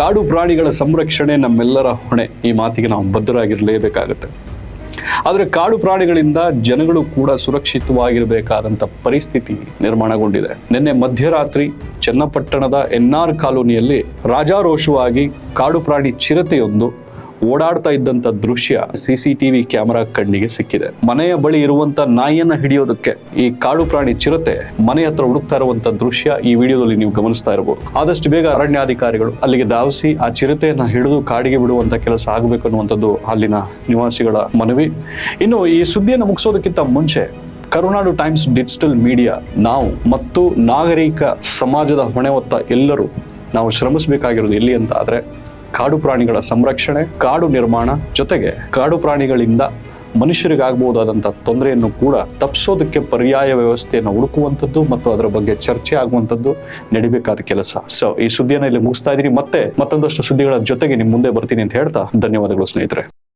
ಕಾಡು ಪ್ರಾಣಿಗಳ ಸಂರಕ್ಷಣೆ ನಮ್ಮೆಲ್ಲರ ಹೊಣೆ. ಈ ಮಾತಿಗೆ ನಾವು ಬದ್ಧರಾಗಿರಲೇಬೇಕಾಗುತ್ತೆ. ಆದರೆ ಕಾಡು ಪ್ರಾಣಿಗಳಿಂದ ಜನಗಳು ಕೂಡ ಸುರಕ್ಷಿತವಾಗಿರಬೇಕಾದಂಥ ಪರಿಸ್ಥಿತಿ ನಿರ್ಮಾಣಗೊಂಡಿದೆ. ನಿನ್ನೆ ಮಧ್ಯರಾತ್ರಿ ಚನ್ನಪಟ್ಟಣದ ಎನ್ಆರ್ ಕಾಲೋನಿಯಲ್ಲಿ ರಾಜಾರೋಷವಾಗಿ ಕಾಡು ಪ್ರಾಣಿ ಚಿರತೆಯೊಂದು ಓಡಾಡ್ತಾ ಇದ್ದಂತ ದೃಶ್ಯ ಸಿಸಿಟಿವಿ ಕ್ಯಾಮೆರಾ ಕಣ್ಣಿಗೆ ಸಿಕ್ಕಿದೆ. ಮನೆಯ ಬಳಿ ಇರುವಂತ ನಾಯಿಯನ್ನ ಹಿಡಿಯೋದಕ್ಕೆ ಈ ಕಾಡು ಪ್ರಾಣಿ ಚಿರತೆ ಮನೆ ಹತ್ರ ಹುಡುಕ್ತಾ ಇರುವಂತ ದೃಶ್ಯ ಈ ವಿಡಿಯೋದಲ್ಲಿ ನೀವು ಗಮನಿಸ್ತಾ ಇರಬಹುದು ಆದಷ್ಟು ಬೇಗ ಅರಣ್ಯಾಧಿಕಾರಿಗಳು ಅಲ್ಲಿಗೆ ಧಾವಿಸಿ ಆ ಚಿರತೆಯನ್ನ ಹಿಡಿದು ಕಾಡಿಗೆ ಬಿಡುವಂತ ಕೆಲಸ ಆಗಬೇಕು ಅನ್ನುವಂಥದ್ದು ಅಲ್ಲಿನ ನಿವಾಸಿಗಳ ಮನವಿ. ಇನ್ನು ಈ ಸುದ್ದಿಯನ್ನು ಮುಗಿಸೋದಕ್ಕಿಂತ ಮುಂಚೆ ಕರುನಾಡು ಟೈಮ್ಸ್ ಡಿಜಿಟಲ್ ಮೀಡಿಯಾ, ನಾವು ಮತ್ತು ನಾಗರಿಕ ಸಮಾಜದ ಹೊಣೆ ಹೊತ್ತ ಎಲ್ಲರೂ ನಾವು ಶ್ರಮಿಸಬೇಕಾಗಿರೋದು ಎಲ್ಲಿ ಅಂತ ಆದ್ರೆ ಕಾಡು ಪ್ರಾಣಿಗಳ ಸಂರಕ್ಷಣೆ, ಕಾಡು ನಿರ್ಮಾಣ ಜೊತೆಗೆ ಕಾಡು ಪ್ರಾಣಿಗಳಿಂದ ಮನುಷ್ಯರಿಗಾಗಬಹುದಾದಂಥ ತೊಂದರೆಯನ್ನು ಕೂಡ ತಪ್ಪಿಸೋದಕ್ಕೆ ಪರ್ಯಾಯ ವ್ಯವಸ್ಥೆಯನ್ನು ಹುಡುಕುವಂಥದ್ದು ಮತ್ತು ಅದರ ಬಗ್ಗೆ ಚರ್ಚೆ ಆಗುವಂಥದ್ದು ನಡಿಬೇಕಾದ ಕೆಲಸ. ಸೊ ಈ ಸುದ್ದಿಯನ್ನು ಇಲ್ಲಿ ಮುಗಿಸ್ತಾ ಇದ್ದೀನಿ ಮತ್ತೆ ಮತ್ತೊಂದಷ್ಟು ಸುದ್ದಿಗಳ ಜೊತೆಗೆ ನಿಮ್ಮ ಮುಂದೆ ಬರ್ತೀನಿ ಅಂತ ಹೇಳ್ತಾ ಧನ್ಯವಾದಗಳು ಸ್ನೇಹಿತರೆ.